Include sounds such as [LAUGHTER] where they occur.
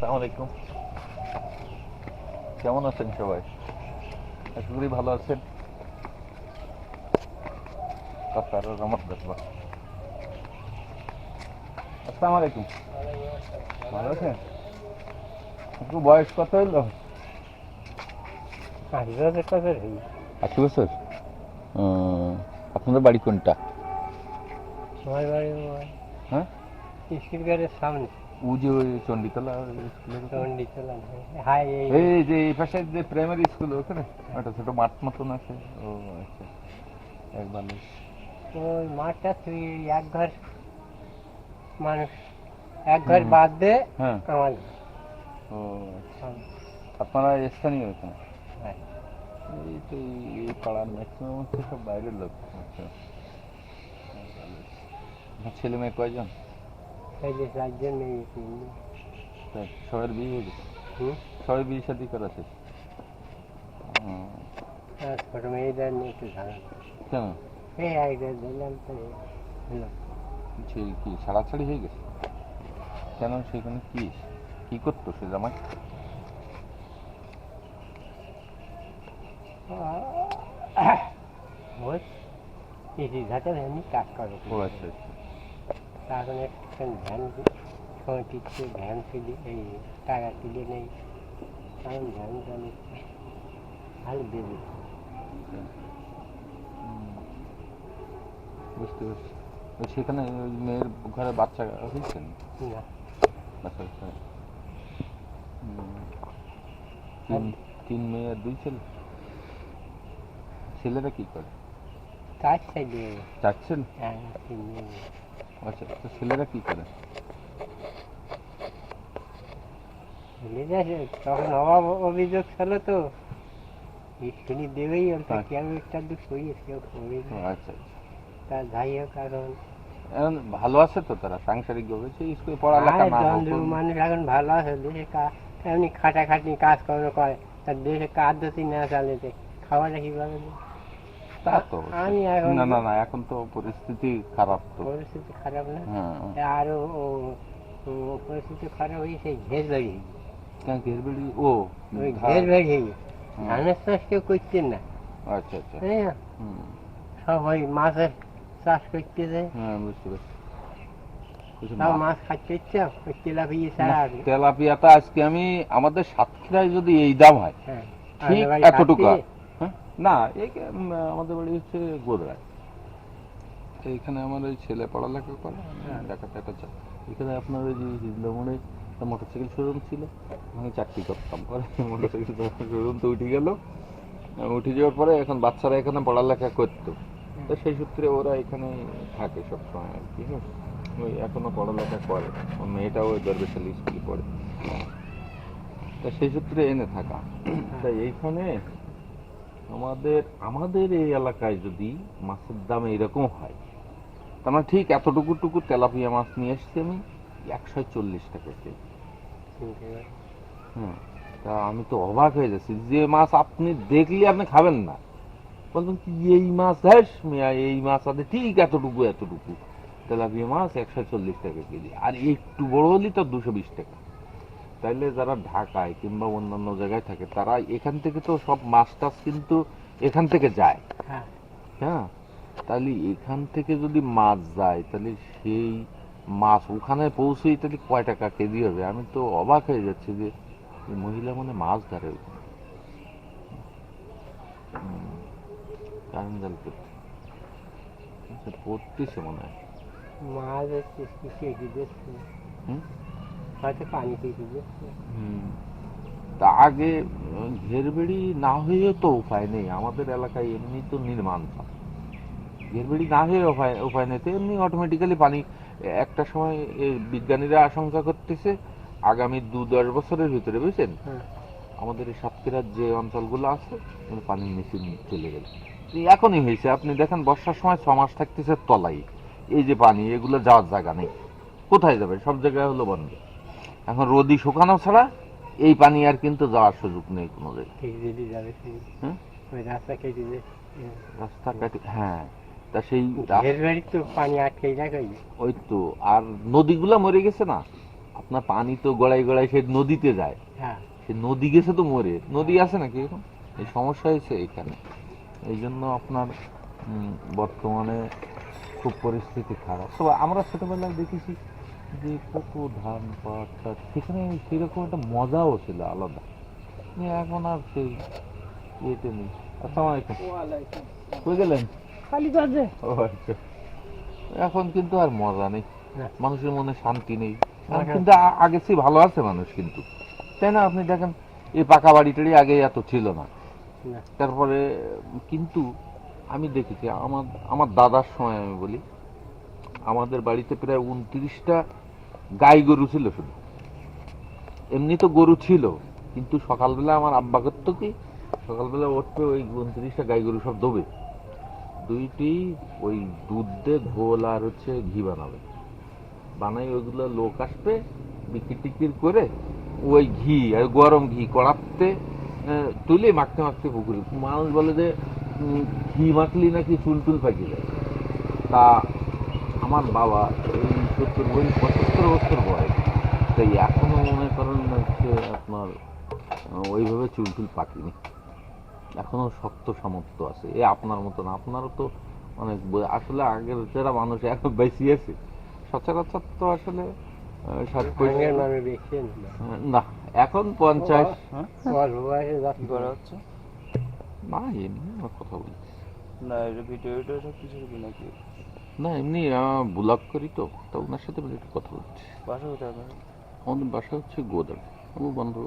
আসসালামু আলাইকুম। কেমন আছেন সবাই? আশা করি ভালো আছেন। রহমত আসসালামু আলাইকুম। ভালো আছেন? একটু বয়স কত হইল? আশি বছর? আপনাদের বাড়ি কোনটা? হ্যাঁ? স্কুল ঘরের সামনে। ও যে ওই চণ্ডীতলা স্কুলের ওখানে? চন্ডি চলান হাই এই এই যে এই পাশে যে প্রাইমারি স্কুল ওখানে একটা ছোট মাঠ মতন আছে। ও আচ্ছা। একবার ওই মাঠটা তুই এক ঘর মানুষ এক ঘর বাদ দে হ্যাঁ। আমার ও আচ্ছা। আপনারা স্থানীয় এখানে? হ্যাঁ। এই তো এই- এই পাড়ার ম্যাক্সিমাম হচ্ছে সব বাইরের লোক। আচ্ছা। ছেলে মেয়ে কয়জন? যে চারজন মেয়ে তিনজন সবার বিয়ে হয়ে গেছে সবাই বিয়ে শাদি করা শেষ আর ছোট মেয়েদের নিয়ে একটু ঝাড়া কেন এই দিলাম তো সে কি ছাড়াছাড়ি হয়ে গেছে কেন সেখানে কি কি করতো সে জামাই ওই কৃষি ঘাটে এমনি কাজ করে ও আচ্ছা আচ্ছা এখন একটা ধ্যান টিকছে ধ্যান তুলি এই টাকা তুলে নেই কারণ ধ্যান জানি ভালো দেবে। বুঝতে পারছি সেখানে মেয়ের ঘরে বাচ্চা হয়েছে না? না বাচ্চা তিন তিন মেয়ে আর দুই ছেলে ছেলেরা কি করে চার ছেলে হ্যাঁ তিন দিন। আচ্ছা তো ছেলেরা কি করে? তখন অভাব অভিযোগ ছিল তো। স্কুলে দেবেই বলতো আচ্ছা। কেউ একটা দু শুয়ে কেউ করে ও, আচ্ছা আচ্ছা। তা যাই হোক এখন এখন ভালো আছে তো তারা? সাংসারিক ভাবে? সেই স্কুলে পড়ালেখা না মানুষ এখন ভালো আছে দেশে কা- এমনি খাটাখাটি কাজকর্ম করে। তার দেশে কাজ যদি না চালিয়ে খাওয়াটা কীভাবে? তা তো আমি এখন না না না এখন তো পরিস্থিতি খারাপ তো। পরিস্থিতি খারাপ না। হ্যাঁ। আরও পরিস্থিতি খারাপ হয়েছে ঘের বাড়ি। কেন ঘেরবেড়ি ও ঘের বাড়ি। হয়ে। ধানের চাষ কেউ করতেন না। আচ্ছা আচ্ছা। হ্যাঁ। হুম, মাছের চাষ করতে যায়। হ্যাঁ বুঝতে পারছি। মাছ- খাচ্ছে ছাড়া তেলাপিয়াটা আজকে আমি আমাদের সাতক্ষীরায় যদি এই দাম হয় ঠিক এতটুকু হ্যাঁ। না এই আমাদের বাড়ি হচ্ছে গোদরায় তো এখানে আমার ওই ছেলে পড়ালেখা করে হ্যাঁ। দেখাতে একটা চা এখানে আপনার ওই যে হিজলামোড়ে মোটরসাইকেল শোরুম ছিল আমি চাকরি করতাম পরে। [LAUGHS] মোটরসাইকেল শোরুম তো উঠে গেল। উঠে যাওয়ার পরে এখন বাচ্চারা এখানে পড়ালেখা করতো। তো সেই সূত্রে ওরা এখানে থাকে সবসময় আর কি হ্যাঁ। ওই এখনও পড়ালেখা করে। ওর মেয়েটাও ওই দরবেশালী স্কুলে পড়ে। তা সেই সূত্রে এনে থাকা। তাই এইখানে আমাদের আমাদের এই এলাকায় যদি মাছের দাম এরকম হয়, তার মানে ঠিক এতটুকু টুকু তেলাপিয়া মাছ নিয়ে এসছি আমি একশো চল্লিশ টাকা কেজি। হ্যাঁ তা আমি তো অবাক হয়ে যাচ্ছি। যে মাছ আপনি দেখলে আপনি খাবেন না। বলবেন কি, এই মাছ হ্যাস মিয়া, এই মাছ আছে, ঠিক এতটুকু এতটুকু। তেলাপিয়া মাছ একশো চল্লিশ টাকা কেজি। আর একটু বড় হলে তো দুশো বিশ টাকা। তাইলে যারা ঢাকায় কিংবা অন্যান্য জায়গায় থাকে তারা এখান থেকে তো সব মাছ টাছ কিন্তু এখান থেকে যায়। হ্যাঁ। হ্যাঁ? তাহলে এখান থেকে যদি মাছ যায় তাহলে সেই মাছ ওখানে পৌঁছেই তাহলে কয় টাকা কেজি হবে? আমি তো অবাক হয়ে যাচ্ছি যে মহিলা মানে মাছ ধরে কারেন্ট জাল করতে পড়তেছে মনে হয়। মাছ হয়তো পানি তা আগে ঘেরবেড়ি না হয়েও তো উপায় নেই। আমাদের এলাকায় এমনি তো নির্মাণ। ঘেরবেড়ি না হয়ে উপায় উপায় নেই। তো এমনি অটোমেটিক্যালি পানি একটা সময় বিজ্ঞানীরা আশঙ্কা করতেছে আগামী দু দশ বছরের ভিতরে বুঝছেন? হ্যাঁ। আমাদের এই সাতক্ষীরার যে অঞ্চলগুলো আছে পানির নিচে চলে গেল। এখনই হয়েছে। আপনি দেখেন বর্ষার সময় ছ মাস থাকতেছে তলাই। এই যে পানি এগুলো যাওয়ার জায়গা নেই। কোথায় যাবে? সব জায়গায় হলো বন্ধ। এখন রোদি শুকানো ছাড়া এই পানি আর কিন্তু যাওয়ার সুযোগ নেই কোনো রাস্তা কেটে হ্যাঁ তা সেই তো পানি আটকে ওই। তো আর নদীগুলা মরে গেছে না? আপনার পানি তো গড়াই গড়াই সে নদীতে যায়। হ্যাঁ। সে নদী গেছে তো মরে। নদী আছে নাকি এখন এই সমস্যা হয়েছে এখানে। এই জন্য আপনার বর্তমানে খুব পরিস্থিতি খারাপ। তবে আমরা ছোটবেলায় দেখেছি যে কত ধান পাট টাট, সেখানে সেরকম একটা মজাও ছিল আলাদা। এখন আর সেই ইয়েতে নেই। আসসালামু আলাইকুম। কই গেলেন? কালীগঞ্জে ও আচ্ছা। এখন কিন্তু আর মজা নেই। মানুষের মনে শান্তি নেই। কিন্তু আগে চেয়ে ভালো আছে মানুষ কিন্তু। তাই না? আপনি দেখেন এই পাকা বাড়ি টাড়ি আগে এত ছিল না। না। তারপরে কিন্তু আমি দেখেছি আমার আমার দাদার সময় আমি বলি আমাদের বাড়িতে প্রায় উনত্রিশটা গাই গরু ছিল শুধু। এমনি তো গরু ছিল, কিন্তু সকালবেলা আমার আব্বা করতো কি, সকালবেলা উঠবে ওই উনত্রিশটা গাই গরু সব দোবে। দুইটি ওই দুধ দিয়ে ঘোল আর হচ্ছে ঘি বানাবে। বানাই ওইগুলো লোক আসবে, বিক্রি টিকির করে ওই ঘি আর গরম ঘি কড়াতে তুলে মাখতে মাখতে পুকুরে। মানুষ বলে যে ঘি মাখলি নাকি চুল টুল পাকি যায়। তা আমার বাবা এই সত্তর ওই পঁচাত্তর বছর বয়স। তাই এখনও মনে করেন হচ্ছে আপনার ওইভাবে চুল টুল পাকিনি। এখনও শক্ত সামর্থ্য আছে। এ আপনার মতন আপনারও তো অনেক বই- আসলে আগের যারা মানুষ এখন বেশি আছে সচরাচর তো আসলে না এখন পঞ্চাশ। হচ্ছে? না এমনি কথা বলি না এটা ভিডিও ভিডিও সব কিছু নাকি? না এমনি ব্লগ করি তো তা ওনার সাথে একটু কথা বলছি। বাসা কোথায় আমাদের বাসা হচ্ছে গোদাল আমার বন্ধু